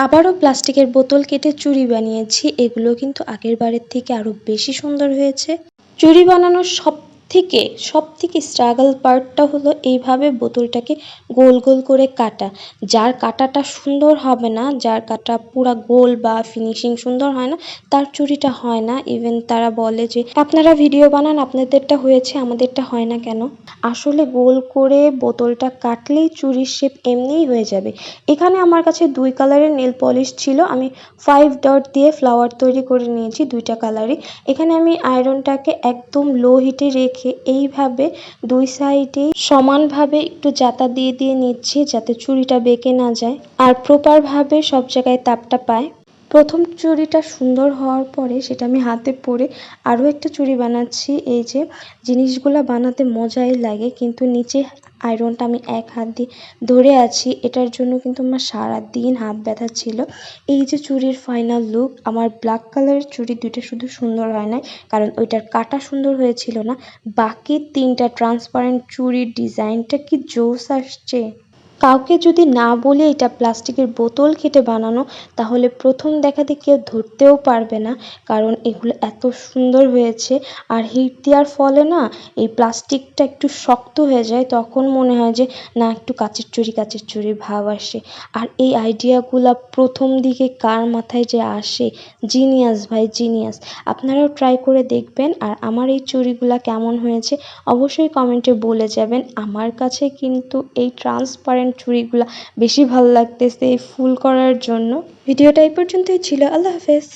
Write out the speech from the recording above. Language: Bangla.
আবারও প্লাস্টিকের বোতল কেটে চুড়ি বানিয়েছি। এগুলো কিন্তু আগের বারের থেকে আরও বেশি সুন্দর হয়েছে। চুড়ি বানানোর সব থেকে সব থেকে স্ট্রাগল পার্টটা হলো এইভাবে বোতলটাকে গোল গোল করে কাটা। যার কাটাটা সুন্দর হবে না, যার কাটা পুরা গোল বা ফিনিশিং সুন্দর হয় না, তার চুড়িটা হয় না। ইভেন তারা বলে যে, আপনারা ভিডিও বানান, আপনাদেরটা হয়েছে, আমাদেরটা হয় না কেন? আসলে গোল করে বোতলটা কাটলেই চুড়ির শেপ এমনিই হয়ে যাবে। এখানে আমার কাছে দুই কালারের নেল পলিশ ছিল। আমি ফাইভ ডট দিয়ে ফ্লাওয়ার তৈরি করে নিয়েছি দুইটা কালারই এখানে আমি আয়রনটাকে একদম লো হিটে রেখে এইভাবে দুই সাইডে সমানভাবে একটু জাতা দিয়ে দিয়ে নিচ্ছি যাতে চুড়িটা বেঁকে না যায় আর প্রপারভাবে সব জায়গায় তাপটা পায়। প্রথম চুড়িটা সুন্দর হওয়ার পরে সেটা আমি হাতে পরে আরও একটা চুড়ি বানাচ্ছি। এই যে জিনিসগুলো বানাতে মজাই লাগে, কিন্তু নিচে আয়রনটা আমি এক হাত দিয়ে ধরে আছি। এটার জন্য কিন্তু আমার সারাদিন হাত ব্যথা ছিল। এই যে চুড়ির ফাইনাল লুক আমার ব্ল্যাক কালারের চুড়ি দুইটা শুধু সুন্দর হয় নাই, কারণ ওইটার কাটা সুন্দর হয়েছিল না। বাকি তিনটা ট্রান্সপারেন্ট চুড়ির ডিজাইনটা কি জোস আসছে? কাউকে যদি না বলে এটা প্লাস্টিকের বোতল কেটে বানানো, তাহলে প্রথম দেখাতে কেউ ধরতেও পারবে না, কারণ এগুলো এত সুন্দর হয়েছে। আর হিট দেওয়ার ফলে না, এই প্লাস্টিকটা একটু শক্ত হয়ে যায়, তখন মনে হয় যে, না, একটু কাচের চুরি কাচের চুরি ভাব আসে। আর এই আইডিয়াগুলা প্রথম দিকে কার মাথায় যে আসে, জিনিয়াস ভাই, জিনিয়াস। আপনারাও ট্রাই করে দেখবেন, আর আমার এই চুড়িগুলা কেমন হয়েছে, অবশ্যই কমেন্টে বলে যাবেন। আমার কাছে কিন্তু এই ট্রান্সপারেন্ট চুড়িগুলা বেশি ভালো লাগতেছে ফুল করার জন্য। ভিডিওটা এই পর্যন্তই ছিল। আল্লাহ হাফেজ।